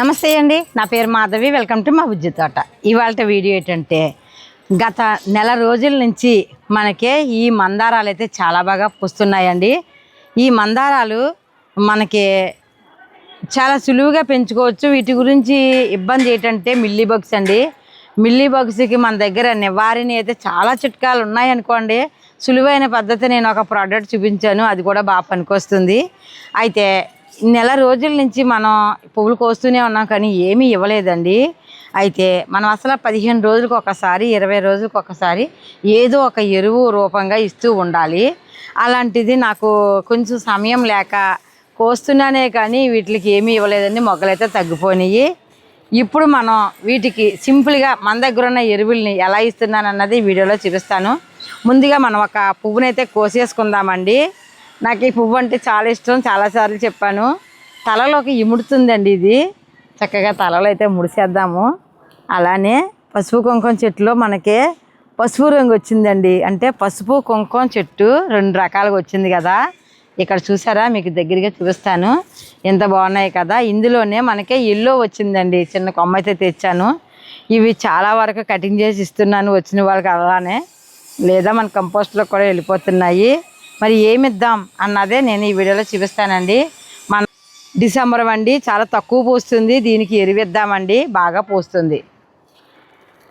నమస్తే అండి. నా పేరు మాధవి. వెల్కమ్ టు మా బుజ్జి తోట. ఇవాళ వీడియో ఏంటంటే గత నెల రోజుల నుంచి మనకే ఈ మందారాలు అయితే చాలా బాగా పూస్తున్నాయండి. ఈ మందారాలు మనకి చాలా సులువుగా పెంచుకోవచ్చు. వీటి గురించి ఇబ్బంది ఏంటంటే మిల్లీ బగ్స్ అండి. మిల్లీ బగ్స్కి మన దగ్గర నివారణ అయితే చాలా చిట్కాలు ఉన్నాయనుకోండి సులువైన పద్ధతి నేను ఒక ప్రోడక్ట్ చూపించాను. అది కూడా బాగా పనికొస్తుంది. అయితే నెల రోజుల నుంచి మనం పువ్వులు కోస్తూనే ఉన్నాం కానీ ఏమీ ఇవ్వలేదండి. అయితే మనం అసలు పదిహేను రోజులకు ఒకసారి ఇరవై రోజులకు ఒకసారి ఏదో ఒక ఎరువు రూపంగా ఇస్తూ ఉండాలి. అలాంటిది నాకు కొంచెం సమయం లేక కోస్తున్నానే కానీ వీటికి ఏమీ ఇవ్వలేదండి. మొగ్గలైతే తగ్గిపోయినాయి. ఇప్పుడు మనం వీటికి సింపుల్గా మన దగ్గర ఉన్న ఎరువుల్ని ఎలా ఇస్తున్నాను అన్నది వీడియోలో చూపిస్తాను. ముందుగా మనం ఒక పువ్వునైతే కోసేసుకుందామండి. నాకు ఈ పువ్వు అంటే చాలా ఇష్టం చాలాసార్లు చెప్పాను. తలలోకి ఇముడుతుందండి ఇది. చక్కగా తలలో అయితే ముడిసేద్దాము. అలానే పసుపు కుంకుమ చెట్టులో మనకి పసుపు రంగు వచ్చిందండి. అంటే పసుపు కుంకుమ చెట్టు రెండు రకాలుగా వచ్చింది కదా. ఇక్కడ చూసారా? మీకు దగ్గరగా చూపిస్తాను. ఎంత బాగున్నాయి కదా. ఇందులోనే మనకి ఎల్లో వచ్చిందండి. చిన్న కొమ్మ అయితే తెచ్చాను. ఇవి చాలా వరకు కటింగ్ చేసి ఇస్తున్నాను. వచ్చిన వాళ్ళకి అలానే. లేదా మన కంపోస్ట్లో కూడా వెళ్ళిపోతున్నాయి. మరి ఏమిద్దాం అన్నదే నేను ఈ వీడియోలో చూపిస్తానండి. మన డిసెంబర్ అండి చాలా తక్కువ పోస్తుంది దీనికి ఎరువిద్దామండి బాగా పోస్తుంది.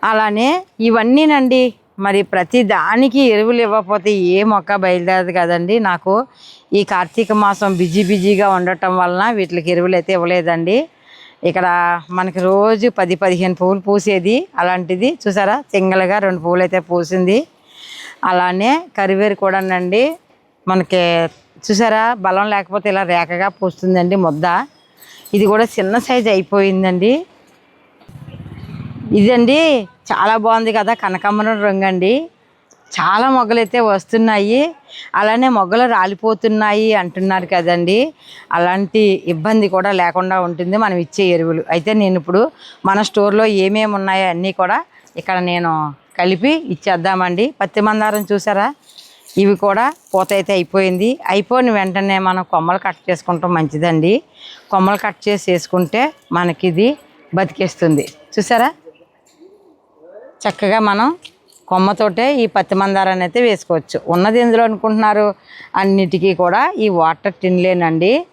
అలానే ఇవన్నీనండి మరి ప్రతి దానికి ఎరువులు ఇవ్వకపోతే ఏ మొక్క బయలుదేరదు కదండి. నాకు ఈ కార్తీక మాసం బిజీ బిజీగా ఉండటం వలన వీటికి ఎరువులు అయితే ఇవ్వలేదండి. ఇక్కడ మనకి రోజు పది పదిహేను పువ్వులు పూసేది అలాంటిది చూసారా? సింగల్గా రెండు పువ్వులు అయితే పూసింది. అలానే కరివేరు కూడానండి మనకి చూసారా? బలం లేకపోతే ఇలా రేఖగా పోస్తుందండి ముద్ద. ఇది కూడా చిన్న సైజు అయిపోయిందండి. ఇదండి చాలా బాగుంది కదా కనకాంబరం రంగు అండి చాలా మొగ్గలు అయితే వస్తున్నాయి. అలానే మొగ్గలు రాలిపోతున్నాయి అంటున్నారు కదండి. అలాంటి ఇబ్బంది కూడా లేకుండా ఉంటుంది మనం ఇచ్చే ఎరువులు. అయితే నేను ఇప్పుడు మన స్టోర్లో ఏమేమి ఉన్నాయో అన్నీ కూడా ఇక్కడ నేను కలిపి ఇచ్చేద్దామండి. పత్తి మందారం చూసారా? ఇవి కూడా పూత అయితే అయిపోయింది. అయిపోయిన వెంటనే మనం కొమ్మలు కట్ చేసుకుంటాం మంచిదండి. కొమ్మలు కట్ చేసి వేసుకుంటే మనకి ఇది బతికేస్తుంది. చూసారా? చక్కగా మనం కొమ్మతోటే ఈ పత్తి మందారాన్ని అయితే వేసుకోవచ్చు. ఉన్నది ఎందులో అనుకుంటున్నారు? అన్నిటికీ కూడా ఈ వాటర్ టిన్లేనండి.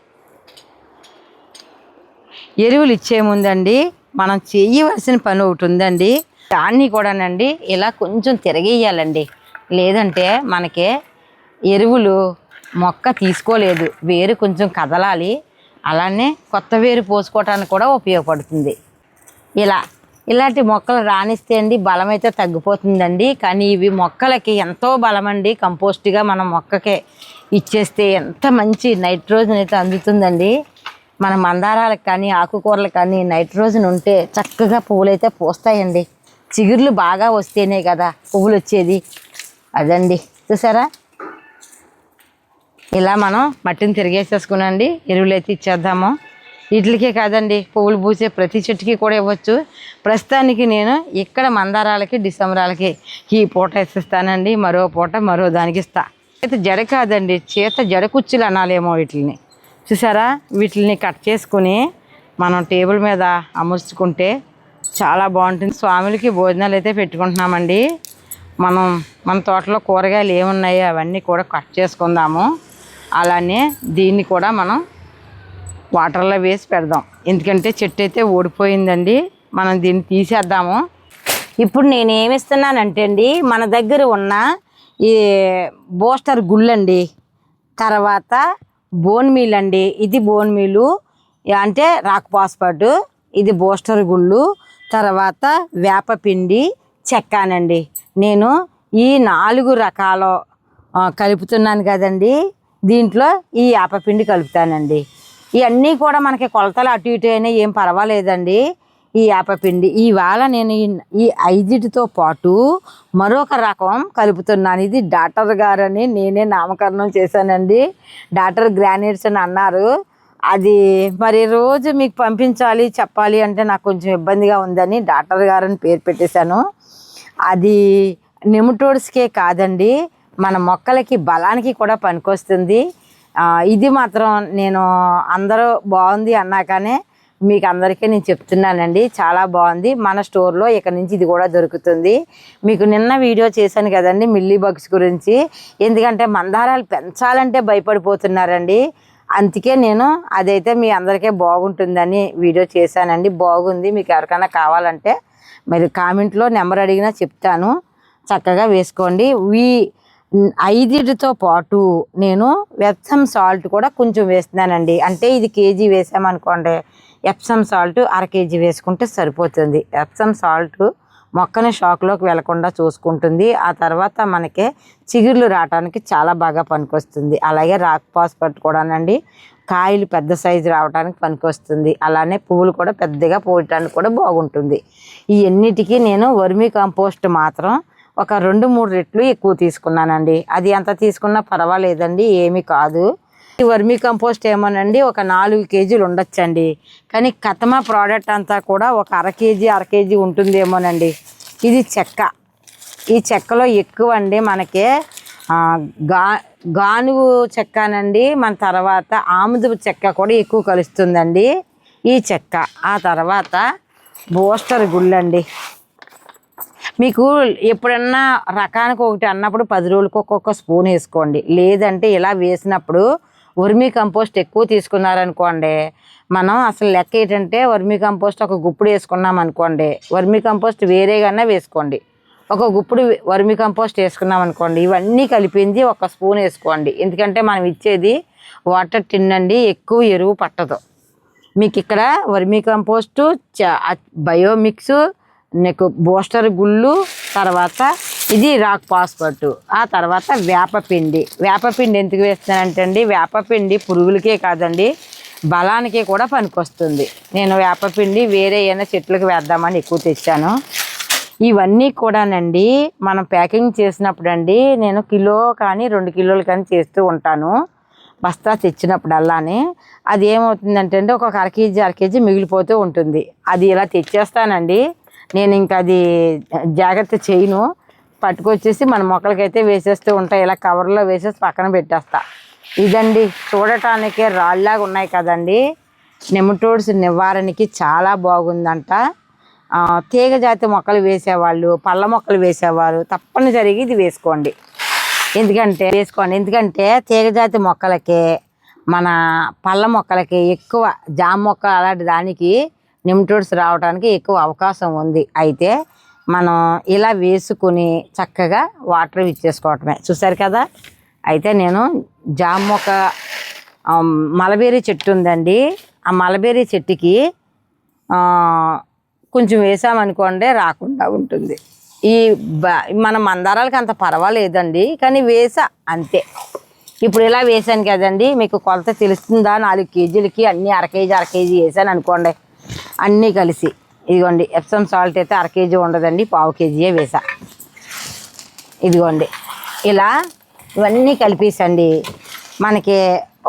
ఎరువులు ఇచ్చే ముందండి మనం చేయవలసిన పని ఒకటి ఉందండి. దాన్ని కూడానండి ఇలా కొంచెం తిరగేయాలండి. లేదంటే మనకి ఎరువులు మొక్క తీసుకోలేదు వేరు కొంచెం కదలాలి అలానే కొత్త వేరు పోసుకోవటానికి కూడా ఉపయోగపడుతుంది. ఇలా ఇలాంటి మొక్కలు రాణిస్తే అండి బలం అయితే తగ్గిపోతుందండి. కానీ ఇవి మొక్కలకి ఎంతో బలం అండి కంపోస్ట్గా మనం మొక్కకే ఇచ్చేస్తే ఎంత మంచి నైట్రోజన్ అయితే అందుతుందండి. మన మందారాలకు కానీ ఆకుకూరలకు కానీ నైట్రోజన్ ఉంటే చక్కగా పువ్వులు అయితే పూస్తాయండి. చిగుర్లు బాగా వస్తేనే కదా పువ్వులు వచ్చేది అదండి. చూసారా? ఇలా మనం మట్టిని తిరిగేసేసుకునండి. ఎరువులు అయితే ఇచ్చేద్దాము. వీటికే కాదండి పువ్వులు పూసే ప్రతి చెట్టుకి కూడా ఇవ్వచ్చు. ప్రస్తుతానికి నేను ఇక్కడ మందారాలకి డిసెంబరాలకి ఈ పూట వేసిస్తానండి. మరో పూట మరో దానికి ఇస్తా. అయితే జడ కాదండి చేత జడ కుచ్చులు అనాలేమో వీటిని చూసారా? వీటిని కట్ చేసుకుని మనం టేబుల్ మీద అమర్చుకుంటే చాలా బాగుంటుంది. స్వాములకి భోజనాలు అయితే పెట్టుకుంటున్నామండి. మనం మన తోటలో కూరగాయలు ఏమున్నాయో అవన్నీ కూడా కట్ చేసుకుందాము. అలానే దీన్ని కూడా మనం వాటర్లో వేసి పెడదాం. ఎందుకంటే చెట్టు అయితే ఓడిపోయిందండి మనం దీన్ని తీసేద్దాము. ఇప్పుడు నేను ఏమిస్తున్నానంటే అండి మన దగ్గర ఉన్న ఈ బోస్టర్ గుళ్ళండి తర్వాత బోన్ మీల్ అండి. ఇది బోన్ మీలు అంటే రాక్ పాస్పర్డ్ ఇది బోస్టర్ గుళ్ళు తర్వాత వేపపిండి చెక్కానండి. నేను ఈ నాలుగు రకాల కలుపుతున్నాను కదండి. దీంట్లో ఈ వేపపిండి కలుపుతానండి. ఇవన్నీ కూడా మనకి కొలతలు అటు ఇటు అయినా ఏం పర్వాలేదండి. ఈ యాపపిండి ఇవాళ నేను ఈ- ఈ ఐదిటితో పాటు మరొక రకం కలుపుతున్నాను. ఇది డాక్టర్ గారని నేనే నామకరణం చేశానండి. డాక్టర్ గ్రానైట్స్ అని అన్నారు. అది మరి రోజు మీకు పంపించాలి చెప్పాలి అంటే నాకు కొంచెం ఇబ్బందిగా ఉందని డాక్టర్ గారని పేరు పెట్టేశాను. అది నెమటోడ్స్కే కాదండి మన మొక్కలకి బలానికి కూడా పనికొస్తుంది. ఇది మాత్రం నేను అందరూ బాగుంది అన్నాకనే మీకు అందరికీ నేను చెప్తున్నానండి చాలా బాగుంది. మన స్టోర్లో ఇక్కడ నుంచి ఇది కూడా దొరుకుతుంది. మీకు నిన్న వీడియో చేశాను కదండి మిల్లీ బగ్స్ గురించి. ఎందుకంటే మందారాలు పెంచాలంటే భయపడిపోతున్నారండి. అందుకే నేను అదైతే మీ అందరికీ బాగుంటుందని వీడియో చేశానండి బాగుంది. మీకు ఎవరికైనా కావాలంటే మరి కామెంట్లో నెంబర్ అడిగినా చెప్తాను. చక్కగా వేసుకోండి. ఈ ఐదుతో పాటు నేను ఎప్సమ్ సాల్ట్ కూడా కొంచెం వేస్తున్నానండి. అంటే ఇది కేజీ వేసామనుకోండి ఎప్సమ్ సాల్ట్ అర కేజీ వేసుకుంటే సరిపోతుంది. ఎప్సమ్ సాల్ట్ మొక్కని షాక్లోకి వెళ్ళకుండా చూసుకుంటుంది. ఆ తర్వాత మనకి చిగుర్లు రావడానికి చాలా బాగా పనికొస్తుంది. అలాగే రాక్ పాస్పట్ కూడానండి. కాయలు పెద్ద సైజు రావడానికి పనికొస్తుంది. అలానే పువ్వులు కూడా పెద్దగా పోయటానికి కూడా బాగుంటుంది. ఈ ఎన్నిటికీ నేను వర్మీ కంపోస్ట్ మాత్రం ఒక రెండు మూడు రెట్లు ఎక్కువ తీసుకున్నానండి. అది ఎంత తీసుకున్నా పర్వాలేదండి ఏమీ కాదు. ఈ వర్మీ కంపోస్ట్ ఏమోనండి ఒక నాలుగు కేజీలు ఉండొచ్చండి. కానీ కతమా ప్రోడక్ట్ అంతా కూడా ఒక అర కేజీ అర కేజీ ఉంటుందేమోనండి. ఇది చెక్క. ఈ చెక్కలో ఎక్కువ అండి మనకి గా గానుగు చెక్కనండి మన తర్వాత ఆముదు చెక్క కూడా ఎక్కువ కలుస్తుందండి. ఈ చెక్క ఆ తర్వాత బూస్టర్ గుళ్ళండి. మీకు ఎప్పుడన్నా రకానికి ఒకటి అన్నప్పుడు పది రోజులకు ఒక్కొక్క స్పూన్ వేసుకోండి. లేదంటే ఇలా వేసినప్పుడు వర్మీ కంపోస్ట్ ఎక్కువ తీసుకున్నారనుకోండి మనం అసలు లెక్క ఏంటంటే వర్మీ కంపోస్ట్ ఒక గుప్పుడు వేసుకున్నాం అనుకోండి వర్మీ కంపోస్ట్ వేరేగానే వేసుకోండి. ఒక గుప్పుడు వర్మీ కంపోస్ట్ వేసుకున్నాం అనుకోండి ఇవన్నీ కలిపింది ఒక స్పూన్ వేసుకోండి. ఎందుకంటే మనం ఇచ్చేది వాటర్ టిన్ అండి ఎక్కువ ఎరువు పట్టదు. మీకు ఇక్కడ వర్మీ కంపోస్టు చ- బయోమిక్స్ నీకు బూస్టర్ గుళ్ళు తర్వాత ఇది రాక్ పాస్పట్ ఆ తర్వాత వేపపిండి. వేపపిండి ఎందుకు వేస్తున్నానంటే అండి వేపపిండి పురుగులకే కాదండి బలానికి కూడా పనికొస్తుంది. నేను వేపపిండి వేరే ఏమైనా చెట్లకు వేద్దామని ఎక్కువ తెచ్చాను. ఇవన్నీ కూడానండి మనం ప్యాకింగ్ చేసినప్పుడు అండి నేను కిలో కానీ రెండు కిలోలు కానీ చేస్తూ ఉంటాను. బస్తా తెచ్చినప్పుడు అలానే అది ఏమవుతుందంటే అండి ఒక అర కేజీ అర కేజీ మిగిలిపోతూ ఉంటుంది. అది ఇలా తెచ్చేస్తానండి. నేను ఇంకా అది జాగ్రత్త చేయను. పట్టుకొచ్చేసి మన మొక్కలకైతే వేసేస్తూ ఉంటాయి ఇలా కవర్లో వేసేసి పక్కన పెట్టేస్తా. ఇదండి చూడటానికి రాళ్ళలాగా ఉన్నాయి కదండి. నెమటోడ్స్ నివారణకి చాలా బాగుందంట. తీగ జాతి మొక్కలు వేసేవాళ్ళు పళ్ళ మొక్కలు వేసేవారు తప్పనిసరిగా ఇది వేసుకోండి. ఎందుకంటే వేసుకోండి. ఎందుకంటే తీగజాతి మొక్కలకి మన పళ్ళ మొక్కలకి ఎక్కువ జామ మొక్క అలాంటి దానికి నిమ్టోడ్స్ రావడానికి ఎక్కువ అవకాశం ఉంది. అయితే మనం ఇలా వేసుకుని చక్కగా వాటర్ ఇచ్చేసుకోవటమే. చూసారు కదా? అయితే నేను జామ మొక్క మలబేరీ చెట్టు ఉందండి. ఆ మలబేరీ చెట్టుకి కొంచెం వేసామనుకోండి రాకుండా ఉంటుంది. ఈ బ మన మందారాలకి అంత పర్వాలేదండి కానీ వేసా అంతే. ఇప్పుడు ఇలా వేసాను కదండి మీకు కొలత తెలుస్తుందా? నాలుగు కేజీలకి అన్నీ అర కేజీ అర కేజీ వేసాను అనుకోండి అన్నీ కలిసి. ఇదిగోండి ఎప్సమ్ సాల్ట్ అయితే అర కేజీ ఉండదండి పావు కేజీయే వేసా. ఇదిగోండి ఇలా ఇవన్నీ కలిపేసండి. మనకి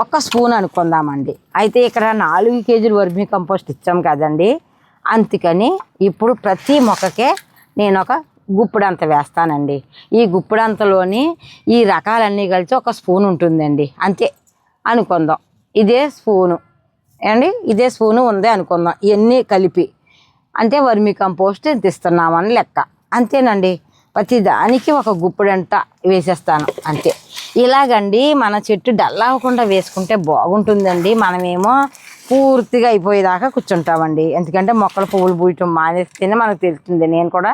ఒక స్పూన్ అనుకుందామండి. అయితే ఇక్కడ నాలుగు కేజీలు వర్మీ కంపోస్ట్ ఇచ్చాం కదండి అందుకని ఇప్పుడు ప్రతి మొక్కకే నేను ఒక గుప్పుడంత వేస్తానండి. ఈ గుప్పుడంతలోని ఈ రకాలన్నీ కలిసి ఒక స్పూన్ ఉంటుందండి. అంతే అనుకుందాం. ఇదే స్పూను. ఏమండి? ఇదే స్పూను ఉంది అనుకుందాం. ఇవన్నీ కలిపి. అంటే వర్మి కంపోస్ట్ ఎంత ఇస్తున్నామని లెక్క. అంతేనండి. ప్రతి దానికి ఒక గుప్పుడంట వేసేస్తాను. అంతే. ఇలాగండి మన చెట్టు డల్ అవ్వకుండా వేసుకుంటే బాగుంటుందండి. మనమేమో పూర్తిగా అయిపోయేదాకా కూర్చుంటామండి. ఎందుకంటే మొక్కలు పువ్వులు పూయటం మానేస్తేనే మనకు తెలుస్తుంది. నేను కూడా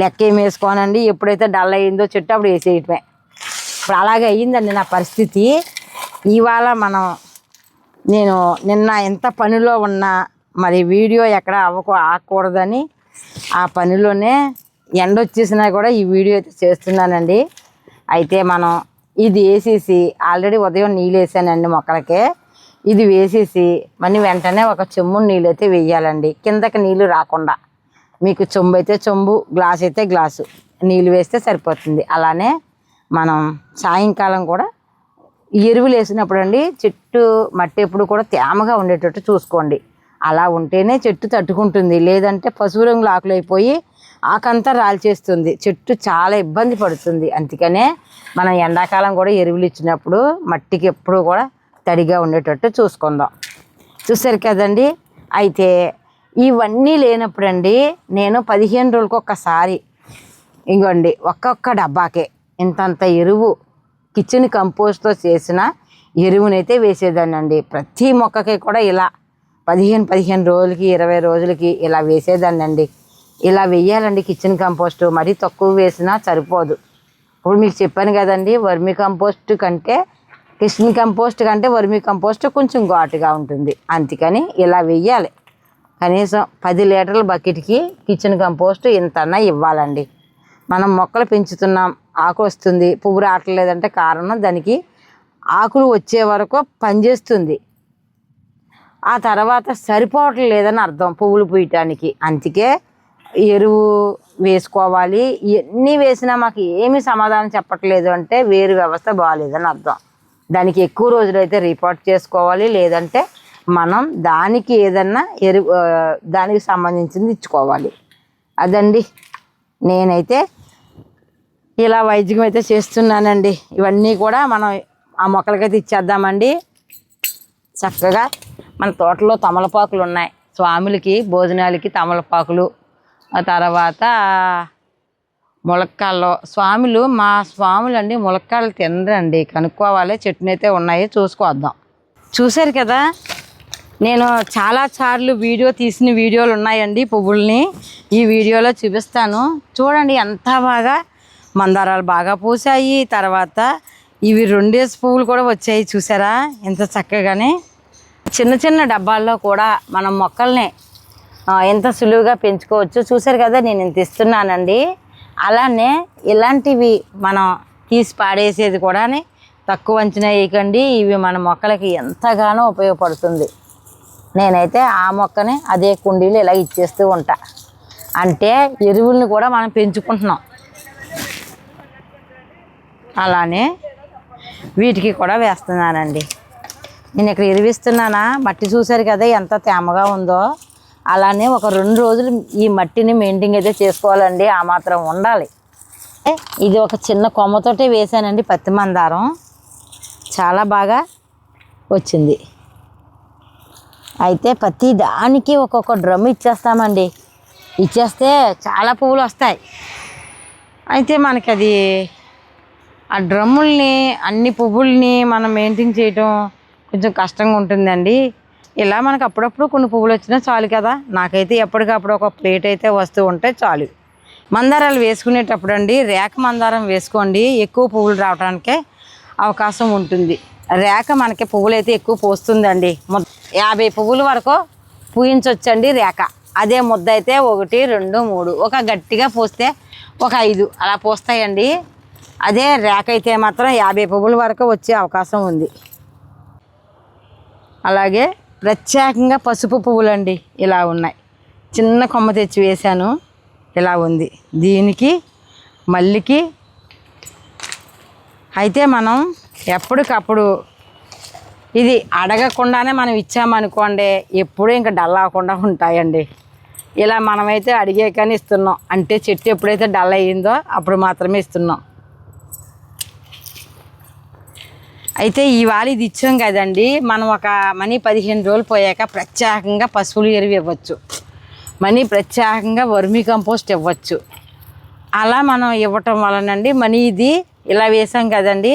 లెక్క ఏం వేసుకోనండి. ఎప్పుడైతే డల్ అయ్యిందో చెట్టు అప్పుడు వేసేయటమే. ఇప్పుడు అలాగే అయ్యిందండి నా పరిస్థితి. ఇవాళ మనం నేను నిన్న ఎంత పనిలో ఉన్నా మరి వీడియో ఎక్కడ అవ్వకు ఆగకూడదని ఆ పనిలోనే ఎండ వచ్చేసినా కూడా ఈ వీడియో అయితే చేస్తున్నానండి. అయితే మనం ఇది వేసేసి ఆల్రెడీ ఉదయం నీళ్ళు వేసానండి మొక్కలకి. ఇది వేసేసి మళ్ళీ వెంటనే ఒక చెమ్ము నీళ్ళు అయితే వేయాలండి. కిందకి నీళ్ళు రాకుండా. మీకు చెంబు అయితే చెంబు గ్లాస్ అయితే గ్లాసు. నీళ్ళు వేస్తే సరిపోతుంది. అలానే మనం సాయంకాలం కూడా ఎరువులు వేసినప్పుడు అండి చెట్టు మట్టి ఎప్పుడు కూడా తేమగా ఉండేటట్టు చూసుకోండి. అలా ఉంటేనే చెట్టు తట్టుకుంటుంది. లేదంటే పశువు రంగులు ఆకులు అయిపోయి ఆకంతా రాల్చేస్తుంది. చెట్టు చాలా ఇబ్బంది పడుతుంది. అందుకనే మనం ఎండాకాలం కూడా ఎరువులు ఇచ్చినప్పుడు మట్టికి ఎప్పుడు కూడా తడిగా ఉండేటట్టు చూసుకుందాం. చూసారు కదండి? అయితే ఇవన్నీ లేనప్పుడండి నేను పదిహేను రోజులకు ఒక్కసారి ఇంకోండి ఒక్కొక్క డబ్బాకే ఇంతంత ఎరువు కిచెన్ కంపోస్ట్తో చేసిన ఎరువునైతే వేసేదానండి ప్రతి మొక్కకి కూడా ఇలా పదిహేను పదిహేను రోజులకి ఇరవై రోజులకి ఇలా వేసేదానండి ఇలా వెయ్యాలండి కిచెన్ కంపోస్ట్ మరీ తక్కువ వేసినా సరిపోదు. ఇప్పుడు మీకు చెప్పాను కదండి వర్మి కంపోస్ట్ కంటే కిచెన్ కంపోస్ట్ కంటే వర్మి కంపోస్ట్ కొంచెం ఘాటుగా ఉంటుంది. అందుకని ఇలా వెయ్యాలి. కనీసం పది లీటర్ల బకెట్కి కిచెన్ కంపోస్ట్ ఇంతన్నా ఇవ్వాలండి. మనం మొక్కలు పెంచుతున్నాం ఆకు వస్తుంది పువ్వు రావట్లేదంటే కారణం దానికి ఆకులు వచ్చే వరకు పనిచేస్తుంది. ఆ తర్వాత సరిపోవటం లేదని అర్థం పువ్వులు పూయటానికి. అందుకే ఎరువు వేసుకోవాలి. ఇవన్నీ వేసినా మాకు ఏమీ సమాధానం చెప్పట్లేదు అంటే వేరు వ్యవస్థ బాగాలేదని అర్థం. దానికి ఎక్కువ రోజులు అయితే రిపోర్ట్ చేసుకోవాలి. లేదంటే మనం దానికి ఏదన్నా ఎరు దానికి సంబంధించింది ఇచ్చుకోవాలి. అదండి. నేనైతే ఇలా వైద్యం అయితే చేస్తున్నానండి. ఇవన్నీ కూడా మనం ఆ మొక్కలకైతే ఇచ్చేద్దామండి. చక్కగా మన తోటలో తమలపాకులు ఉన్నాయి. స్వాములకి భోజనాలకి తమలపాకులు. ఆ తర్వాత ములక్కాళ్ళు స్వాములు మా స్వాములు అండి ములక్కాళ్ళు తినరండి. కనుక్కోవాలి చెట్టునైతే అయితే ఉన్నాయి చూసుకోవద్దాం. చూశారు కదా నేను చాలా సార్లు వీడియో తీసిన వీడియోలు ఉన్నాయండి పువ్వుల్ని. ఈ వీడియోలో చూపిస్తాను. చూడండి ఎంత బాగా మందారాలు బాగా పూసాయి తర్వాత ఇవి రెండేసి పువ్వులు కూడా వచ్చాయి చూసారా ఎంత చక్కగానే. చిన్న చిన్న డబ్బాల్లో కూడా మనం మొక్కల్ని ఎంత సులువుగా పెంచుకోవచ్చు. చూసారు కదా నేను ఇంత ఇస్తున్నానండి. అలానే ఇలాంటివి మనం తీసి పాడేసేది కూడా తక్కువ అంచనా వేయకండి. ఇవి మన మొక్కలకి ఎంతగానో ఉపయోగపడుతుంది. నేనైతే ఆ మొక్కని అదే కుండీలు ఇలా ఇచ్చేస్తూ ఉంటా. అంటే ఎరువుల్ని కూడా మనం పెంచుకుంటున్నాం. అలానే వీటికి కూడా వేస్తున్నానండి. నేను ఇక్కడ ఎరువిస్తున్నానా? మట్టి చూశారు కదా ఎంత తేమగా ఉందో. అలానే ఒక రెండు రోజులు ఈ మట్టిని మెయింటైన్ అయితే చేసుకోవాలండి. ఆ మాత్రం ఉండాలి. ఇది ఒక చిన్న కొమ్మతోటే వేసానండి పత్తి మందారం. చాలా బాగా వచ్చింది. అయితే ప్రతి దానికి ఒక్కొక్క డ్రమ్ ఇచ్చేస్తామండి. ఇచ్చేస్తే చాలా పువ్వులు వస్తాయి. అయితే మనకి అది ఆ డ్రమ్ముల్ని అన్ని పువ్వుల్ని మనం మెయింటైన్ చేయటం కొంచెం కష్టంగా ఉంటుందండి. ఇలా మనకు అప్పుడప్పుడు కొన్ని పువ్వులు వచ్చినా చాలు కదా. నాకైతే ఎప్పటికప్పుడు ఒక ప్లేట్ అయితే వస్తూ ఉంటే చాలు. మందారాలు వేసుకునేటప్పుడు అండి రేఖ మందారం వేసుకోండి. ఎక్కువ పువ్వులు రావడానికే అవకాశం ఉంటుంది. రేఖ మనకి పువ్వులు అయితే ఎక్కువ పోస్తుందండి. ముద్ద యాభై పువ్వుల వరకు పూయించవచ్చండి రేఖ. అదే ముద్ద అయితే ఒకటి రెండు మూడు. ఒక గట్టిగా పోస్తే ఒక ఐదు. అలా పోస్తాయండి. అదే రేఖ అయితే మాత్రం యాభై పువ్వుల వరకు వచ్చే అవకాశం ఉంది. అలాగే ప్రత్యేకంగా పసుపు పువ్వులండి ఇలా ఉన్నాయి. చిన్న కొమ్మ తెచ్చి వేశాను. ఇలా ఉంది. దీనికి మల్లికి అయితే మనం ఎప్పటికప్పుడు ఇది అడగకుండానే మనం ఇచ్చామనుకోండి ఎప్పుడూ ఇంకా డల్ అవ్వకుండా ఉంటాయండి. ఇలా మనమైతే అడిగే కానీ ఇస్తున్నాం. అంటే చెట్టు ఎప్పుడైతే డల్ అయ్యిందో అప్పుడు మాత్రమే ఇస్తున్నాం. అయితే ఇవాళ ఇది ఇచ్చాం కదండి. మనం ఒక మనీ పదిహేను రోజులు పోయాక ప్రత్యేకంగా పశువులు ఎరువు ఇవ్వచ్చు. మనీ ప్రత్యేకంగా వర్మీ కంపోస్ట్ ఇవ్వచ్చు. అలా మనం ఇవ్వటం వలనండి మనీ ఇది ఇలా వేసాం కదండి.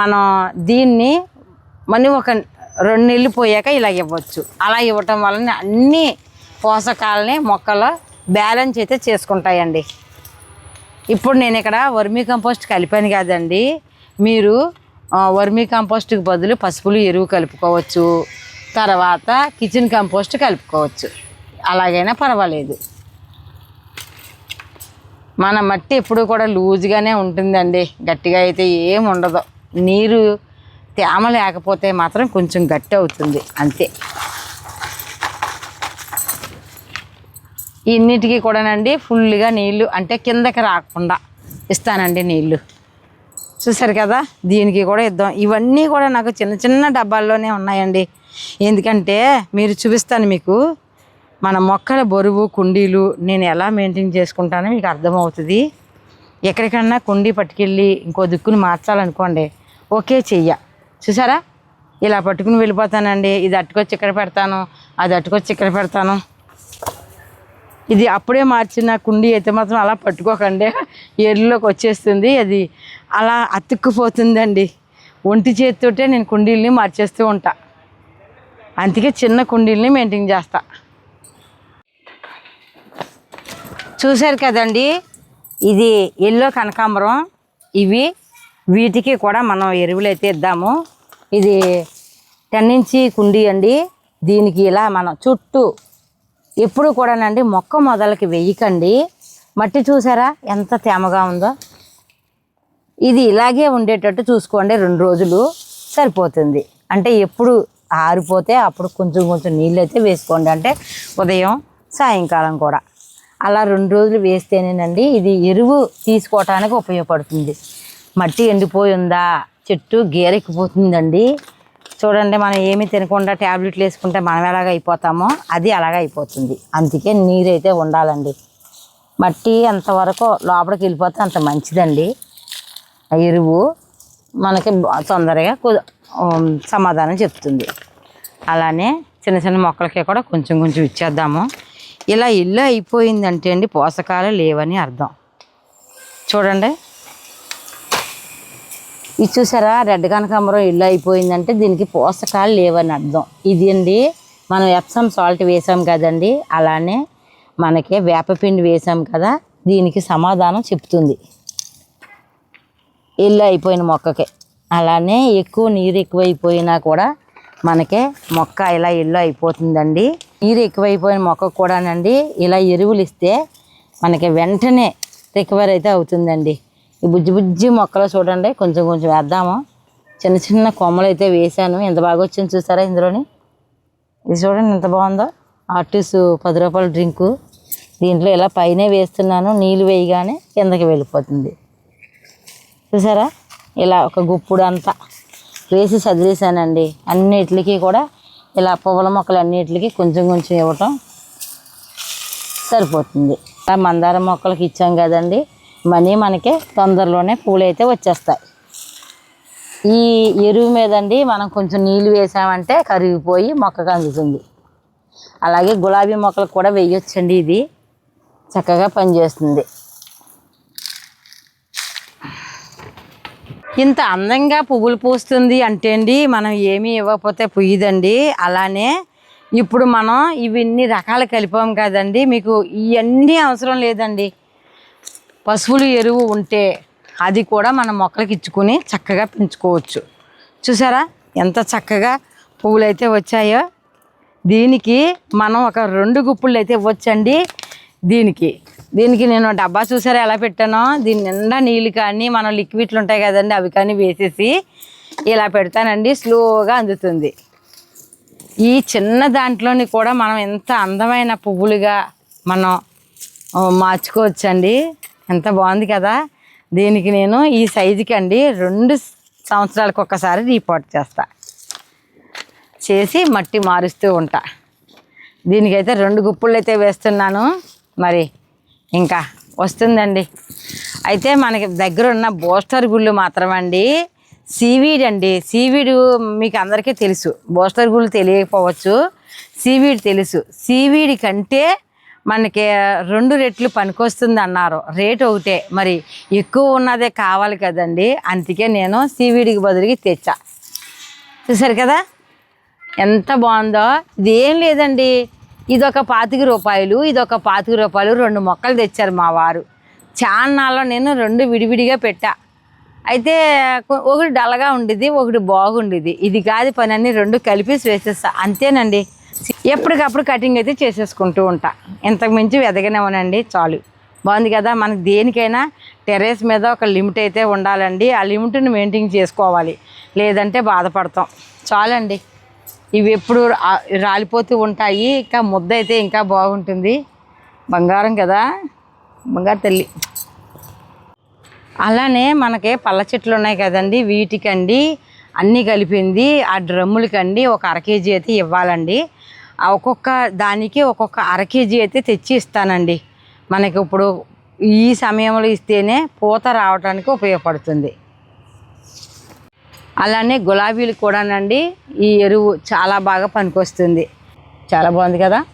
మనం దీన్ని మనీ ఒక రెండు నెలలు పోయాక ఇలా ఇవ్వచ్చు. అలా ఇవ్వటం వలన అన్ని పోషకాలని మొక్కలు బ్యాలెన్స్ అయితే చేసుకుంటాయండి. ఇప్పుడు నేను ఇక్కడ వర్మీ కంపోస్ట్ కలిపాను కదండి. మీరు వర్మీ కంపోస్ట్కి బదులు పసుపులు ఎరువు కలుపుకోవచ్చు. తర్వాత కిచెన్ కంపోస్ట్ కలుపుకోవచ్చు. అలాగైనా పర్వాలేదు. మన మట్టి ఎప్పుడు కూడా లూజ్గానే ఉంటుందండి. గట్టిగా అయితే ఏం ఉండదు. నీరు తేమ లేకపోతే మాత్రం కొంచెం గట్టి అవుతుంది. అంతే. ఇన్నిటికీ కూడానండి ఫుల్గా నీళ్ళు అంటే కిందకి రాకుండా ఇస్తానండి నీళ్ళు. చూసారు కదా? దీనికి కూడా ఇద్దాం. ఇవన్నీ కూడా నాకు చిన్న చిన్న డబ్బాల్లోనే ఉన్నాయండి. ఎందుకంటే మీరు చూపిస్తాను మీకు. మన మొక్కల బరువు కుండీలు నేను ఎలా మెయింటైన్ చేసుకుంటానో మీకు అర్థమవుతుంది. ఎక్కడికన్నా కుండీ పట్టుకెళ్ళి ఇంకో దిక్కుని మార్చాలనుకోండి ఓకే చెయ్య. చూసారా ఇలా పట్టుకుని వెళ్ళిపోతానండి. ఇది అట్టుకొచ్చి ఇక్కడ పెడతాను అది అట్టుకొచ్చి ఇక్కడ పెడతాను. ఇది అప్పుడే మార్చిన కుండీ అయితే మాత్రం అలా పట్టుకోకండి. ఏరులోకి వచ్చేస్తుంది. అది అలా అతుక్కుపోతుందండి. ఒంటి చేతితోటే నేను కుండీల్ని మార్చేస్తూ ఉంటా. అందుకే చిన్న కుండీల్ని మెయింటైన్ చేస్తా. చూశారు కదండి? ఇది ఎల్లో కనకాంబరం. ఇవి వీటికి కూడా మనం ఎరువులు అయితే ఇద్దాము. ఇది టెన్ ఇంచి కుండీ అండి. దీనికి ఇలా మనం చుట్టూ ఎప్పుడు కూడానండి మొక్క మొదలకి వెయ్యకండి మట్టి చూసారా? ఎంత తేమగా ఉందో? ఇది ఇలాగే ఉండేటట్టు చూసుకోండి రెండు రోజులు సరిపోతుంది. అంటే ఎప్పుడు ఆరిపోతే అప్పుడు కొంచెం కొంచెం నీళ్ళు అయితే వేసుకోండి. అంటే ఉదయం సాయంకాలం కూడా. అలా రెండు రోజులు వేస్తేనేనండి ఇది ఎరువు తీసుకోవటానికి ఉపయోగపడుతుంది. మట్టి ఎండిపోయి ఉందా? చెట్టు గేరెక్కిపోతుందండి. చూడండి మనం ఏమి తినకుండా ట్యాబ్లెట్లు వేసుకుంటే మనం ఎలాగ అయిపోతామో అది అలాగ అయిపోతుంది. అందుకే నీరైతే ఉండాలండి. మట్టి ఎంతవరకు లోపలికి వెళ్ళిపోతే అంత మంచిదండి. ఆ ఎరువు మనకి తొందరగా సమాధానం చెప్తుంది. అలానే చిన్న చిన్న మొక్కలకి కూడా కొంచెం కొంచెం ఇచ్చేద్దాము. ఇలా ఇల్లు అయిపోయిందంటే అండి పోషకాలు లేవని అర్థం. చూడండి. ఇది చూసారా? రెడ్ కనకాంబరం ఇల్లు అయిపోయిందంటే దీనికి పోషకాలు లేవని అర్థం. ఇది అండి మనం ఎప్సమ్ సాల్ట్ వేసాం కదండి. అలానే మనకి వేపపిండి వేసాం కదా దీనికి సమాధానం చెప్తుంది. ఇల్లు అయిపోయిన మొక్కకి. అలానే ఎక్కువ నీరు ఎక్కువైపోయినా కూడా మనకే మొక్క ఇలా ఇల్లు అయిపోతుందండి. నీరు ఎక్కువైపోయిన మొక్క కూడానండి ఇలా ఎరువులు ఇస్తే మనకి వెంటనే రికవర్ అయితే అవుతుందండి. ఈ బుజ్జి బుజ్జి మొక్కలు చూడండి. కొంచెం కొంచెం వేద్దాము. చిన్న చిన్న కొమ్మలు అయితే వేసాను ఎంత బాగా వచ్చింది చూసారా ఇందులోని? ఇది చూడండి ఎంత బాగుందో. ఆర్టిస్ పది రూపాయల డ్రింకు. దీంట్లో ఇలా పైనే వేస్తున్నాను. నీళ్ళు వేయగానే కిందకి వెళ్ళిపోతుంది. చూసారా? ఇలా ఒక గుప్పుడు అంతా వేసి చదివేశానండి అన్నిటికి కూడా ఇలా పువ్వుల మొక్కలు అన్నిటికి కొంచెం కొంచెం ఇవ్వటం సరిపోతుంది. ఆ మందార మొక్కలకి ఇచ్చాం కదండి. మనీ మనకి తొందరలోనే పూలైతే వచ్చేస్తాయి. ఈ ఎరువు మీదండి మనం కొంచెం నీళ్ళు వేసామంటే కరిగిపోయి మొక్కకు అందుతుంది. అలాగే గులాబీ మొక్కలు కూడా వేయొచ్చండి ఇది. చక్కగా పనిచేస్తుంది. ఇంత అందంగా పువ్వులు పూస్తుంది అంటే అండి మనం ఏమీ ఇవ్వకపోతే పుయ్యదండి. అలానే ఇప్పుడు మనం ఇవన్నీ రకాలు కలిపాం కదండి మీకు ఇవన్నీ అవసరం లేదండి. పశువులు ఎరువు ఉంటే అది కూడా మన మొక్కలకి ఇచ్చుకుని చక్కగా పెంచుకోవచ్చు. చూసారా? ఎంత చక్కగా పువ్వులు అయితే వచ్చాయో? దీనికి మనం ఒక రెండు గుప్పులు అయితే ఇవ్వచ్చండి దీనికి. దీనికి నేను డబ్బా చూసారా ఎలా పెట్టానో? దీని నిండా నీళ్ళు కానీ మనం లిక్విడ్లు ఉంటాయి కదండి అవి కానీ వేసేసి ఇలా పెడతానండి. స్లోగా అందుతుంది. ఈ చిన్న దాంట్లోని కూడా మనం ఎంత అందమైన పువ్వులుగా మనం మార్చుకోవచ్చండి. ఎంత బాగుంది కదా. దీనికి నేను ఈ సైజుకి అండి రెండు సంవత్సరాలకు ఒక్కసారి రీపోర్ట్ చేస్తా. చేసి మట్టి మారుస్తూ ఉంటా. దీనికైతే రెండు గుప్పులు అయితే వేస్తున్నాను. మరి ఇంకా వస్తుందండి. అయితే మనకి దగ్గర ఉన్న బోస్టర్ గుళ్ళు మాత్రమండి. సీవీడ్ అండి. సీవీడ్ మీకు అందరికీ తెలుసు. బోస్టర్ గుళ్ళు తెలియకపోవచ్చు. సీవీడ్ తెలుసు. సీవీడ్ కంటే మనకి రెండు రెట్లు పనికొస్తుంది అన్నారు. రేట్ ఒకటే. మరి ఎక్కువ ఉన్నదే కావాలి కదండి. అందుకే నేను సీవీడికి బదులుకి తెచ్చా. చూసారు కదా? ఎంత బాగుందో. ఇది ఏం లేదండి. ఇదొక పాతిక రూపాయలు ఇదొక పాతిక రూపాయలు రెండు మొక్కలు తెచ్చారు మా వారు. చాన్నాల్లో నేను రెండు విడివిడిగా పెట్టా. అయితే ఒకటి డల్గా ఉండేది ఒకటి బాగుండేది ఇది కాదు పని అన్ని రెండు కలిపేసి వేసేస్తా. అంతేనండి. ఎప్పటికప్పుడు కటింగ్ అయితే చేసేసుకుంటూ ఉంటా. ఇంతకు మించి ఎదగనివ్వనండి చాలు. బాగుంది కదా మనకి దేనికైనా టెర్రస్ మీద ఒక లిమిట్ అయితే ఉండాలండి. ఆ లిమిట్ని మెయింటైన్ చేసుకోవాలి. లేదంటే బాధపడతాం. చాలండి. ఇవి ఎప్పుడు రాలిపోతూ ఉంటాయి. ఇంకా ముద్ద అయితే ఇంకా బాగుంటుంది. బంగారం కదా బంగారు తల్లి. అలానే మనకి పళ్ళ చెట్లు ఉన్నాయి కదండి వీటికండి అన్నీ కలిపింది. ఆ డ్రమ్ములకండి ఒక అర కేజీ అయితే ఇవ్వాలండి. ఒక్కొక్క దానికి ఒక్కొక్క అర కేజీ అయితే తెచ్చి ఇస్తానండి. మనకి ఇప్పుడు ఈ సమయంలో ఇస్తేనే పూత రావడానికి ఉపయోగపడుతుంది. అలానే గులాబీలు కూడానండి ఈ ఎరువు చాలా బాగా పనికొస్తుంది. చాలా బాగుంది కదా?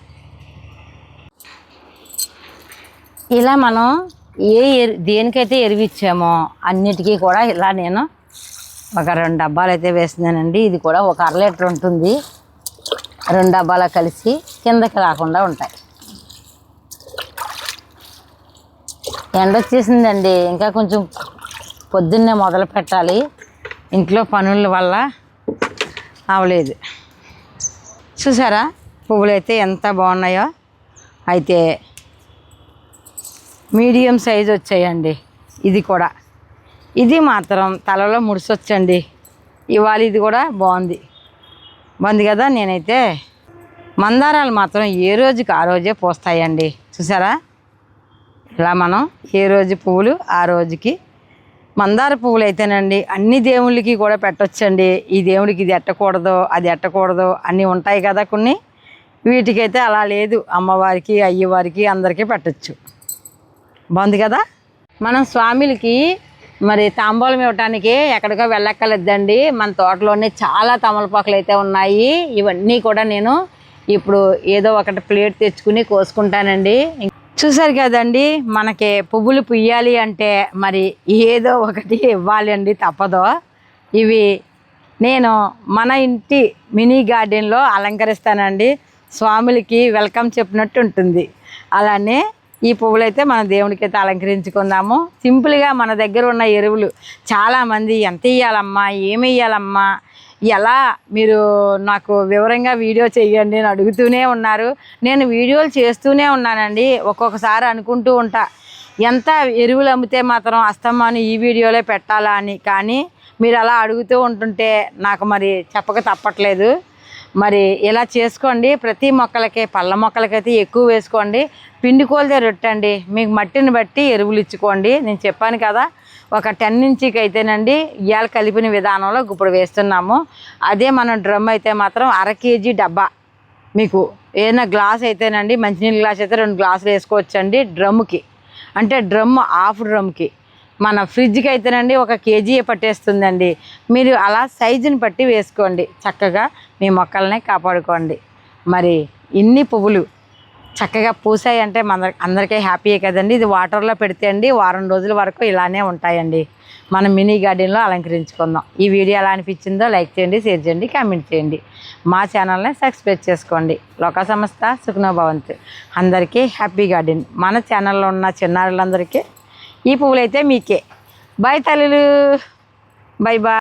ఇలా మనం ఏ ఎరు దేనికైతే ఎరువు ఇచ్చామో అన్నిటికీ కూడా ఇలా నేను ఒక రెండు డబ్బాలు అయితే వేస్తున్నానండి. ఇది కూడా ఒక అర లీటర్ ఉంటుంది. రెండు డబ్బాలు కలిసి కిందకి రాకుండా ఉంటాయి. ఎండ వచ్చేసిందండి. ఇంకా కొంచెం పొద్దున్నే మొదలు పెట్టాలి. ఇంట్లో పనుల వల్ల అవలేదు. చూసారా? పువ్వులు అయితే ఎంత బాగున్నాయో. అయితే మీడియం సైజ్ వచ్చాయండి. ఇది కూడా. ఇది మాత్రం తలలో ముడిసొచ్చండి. ఇవాళ ఇది కూడా బాగుంది. బంది కదా నేనైతే మందారాలు మాత్రం ఏ రోజుకి ఆ రోజే పోస్తాయండి. చూసారా? ఇలా మనం ఏ రోజు పువ్వులు ఆ రోజుకి మందార పువ్వులు అయితేనండి అన్ని దేవుళ్ళకి కూడా పెట్టొచ్చండి. ఈ దేవుడికి ఇది ఎట్టకూడదు అది ఎట్టకూడదు అన్నీ ఉంటాయి కదా కొన్ని. వీటికైతే అలా లేదు. అమ్మవారికి అయ్యవారికి అందరికీ పెట్టచ్చు. బాగుంది కదా? మనం స్వామిలకి మరి తాంబూలం ఇవ్వటానికి ఎక్కడికో వెళ్ళక్కర్లేదండి. మన తోటలోనే చాలా తమలపాకులు అయితే ఉన్నాయి. ఇవన్నీ కూడా నేను ఇప్పుడు ఏదో ఒకటి ప్లేట్ తెచ్చుకుని కోసుకుంటానండి. చూసారు కదండి మనకి పువ్వులు పుయ్యాలి అంటే మరి ఏదో ఒకటి ఇవ్వాలి అండి తప్పదో. ఇవి నేను మన ఇంటి మినీ గార్డెన్లో అలంకరిస్తానండి. స్వాములకి వెల్కమ్ చెప్పినట్టు ఉంటుంది. అలానే ఈ పువ్వులు అయితే మన దేవునికి అయితే అలంకరించుకుందాము సింపుల్గా మన దగ్గర ఉన్న ఎరువులు. చాలామంది ఎంత ఇయ్యాలమ్మా? ఏమి ఇయ్యాలమ్మా? ఎలా? మీరు నాకు వివరంగా వీడియో చేయండి అని అడుగుతూనే ఉన్నారు. నేను వీడియోలు చేస్తూనే ఉన్నానండి. ఒక్కొక్కసారి అనుకుంటూ ఉంటా ఎంత ఎరువులు అమ్మితే మాత్రం అస్తమాను ఈ వీడియోలే పెట్టాలా అని. కానీ మీరు అలా అడుగుతూ ఉంటుంటే నాకు మరి చెప్పక తప్పట్లేదు. మరి ఇలా చేసుకోండి. ప్రతి మొక్కలకి పళ్ళ మొక్కలకైతే ఎక్కువ వేసుకోండి. పిండి కోల్దే రొట్టండి. మీకు మట్టిని బట్టి ఎరువులు ఇచ్చుకోండి. నేను చెప్పాను కదా ఒక టెన్ ఇంచీకి అయితేనండి ఇవాళ కలిపిన విధానంలో ఇప్పుడు వేస్తున్నాము. అదే మనం డ్రమ్ అయితే మాత్రం అర కేజీ డబ్బా. మీకు ఏదైనా గ్లాస్ అయితేనండి మంచినీళ్ళ గ్లాస్ అయితే రెండు గ్లాసులు వేసుకోవచ్చండి డ్రమ్కి అంటే డ్రమ్ హాఫ్ డ్రమ్కి. మన ఫ్రిడ్జ్కి అయితేనండి ఒక కేజీ పట్టేస్తుందండి. మీరు అలా సైజుని బట్టి వేసుకోండి. చక్కగా మీ మొక్కల్ని కాపాడుకోండి. మరి ఇన్ని పువ్వులు చక్కగా పూసాయి అంటే మన అందరికీ హ్యాపీయే కదండి. ఇది వాటర్లో పెడితే అండి వారం రోజుల వరకు ఇలానే ఉంటాయండి. మనం మినీ గార్డెన్లో అలంకరించుకుందాం. ఈ వీడియో ఎలా అనిపించిందో లైక్ చేయండి షేర్ చేయండి కామెంట్ చేయండి. మా ఛానల్ని సబ్స్క్రైబ్ చేసుకోండి. లోక సంస్థ సుఖనోభవంత్. అందరికీ హ్యాపీ గార్డెన్. మన ఛానల్లో ఉన్న చిన్నారులందరికీ ఈ పువ్వులైతే మీకే. బాయ్ తల్లులు. Bye bye